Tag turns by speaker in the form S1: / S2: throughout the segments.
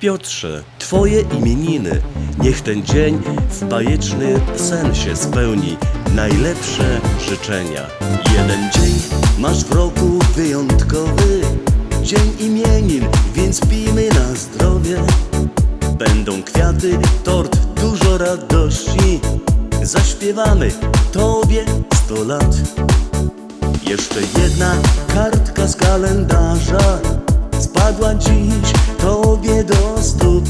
S1: Piotrze, Twoje imieniny, niech ten dzień w bajeczny sen się spełni. Najlepsze życzenia. Jeden dzień masz w roku wyjątkowy, dzień imienin, więc pijmy na zdrowie. Będą kwiaty, tort, dużo radości. Zaśpiewamy Tobie sto lat. Jeszcze jedna kartka z kalendarza spadła dziś Tobie do stóp.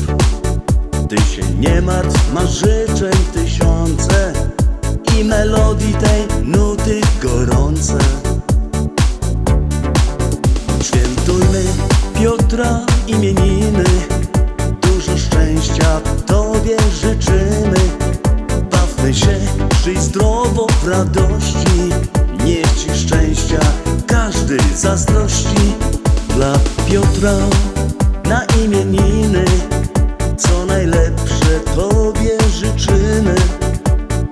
S1: Ty się nie martw, masz życzeń tysiące i melodii tej nuty gorące. Świętujmy Piotra imieniny, dużo szczęścia Tobie życzymy. Bawmy się, żyj zdrowo w radości, niech Ci szczęścia każdy zazdrości. Piotra na imieniny, co najlepsze Tobie życzymy.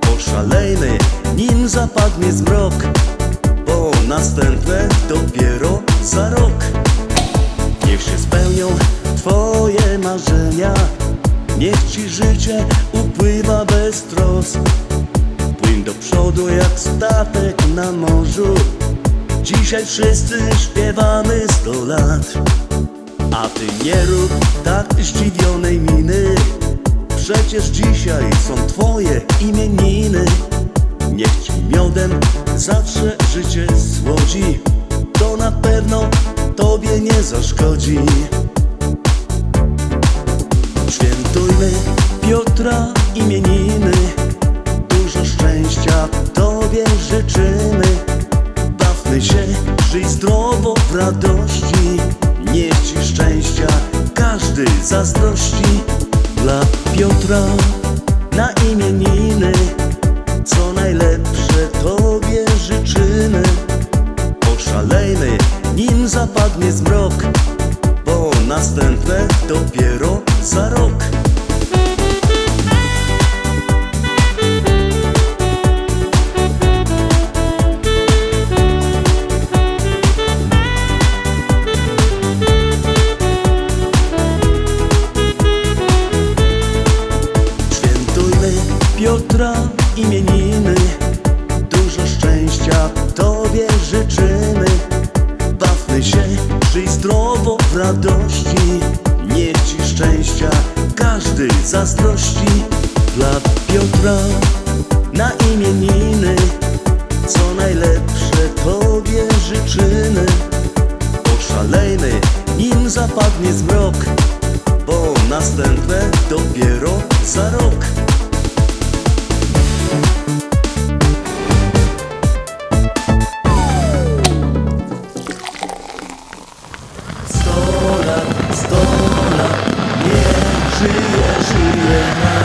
S1: Poszalejmy, nim zapadnie zmrok, bo następne dopiero za rok. Niech się spełnią Twoje marzenia, niech Ci życie upływa bez trosk. Płyń do przodu jak statek na morzu, dzisiaj wszyscy śpiewamy sto lat. A Ty nie rób tak zdziwionej miny, przecież dzisiaj są Twoje imieniny. Niech Ci miodem zawsze życie słodzi, to na pewno Tobie nie zaszkodzi. Świętujmy Piotra imieniny, żyj zdrowo w radości, niech Ci szczęścia każdy zazdrości. Dla Piotra na imieniny, co najlepsze Tobie życzymy. Poszalejmy, nim zapadnie zmrok, bo następne dopiero za rok. Piotra imieniny, dużo szczęścia Tobie życzymy. Bawmy się, żyj zdrowo w radości, niech Ci szczęścia każdy zazdrości. Dla Piotra na imieniny, co najlepsze Tobie życzymy. Poszalejmy, nim zapadnie zmrok, bo następne dopiero za rok. Sto lat, sto lat, niech żyje, żyje nam.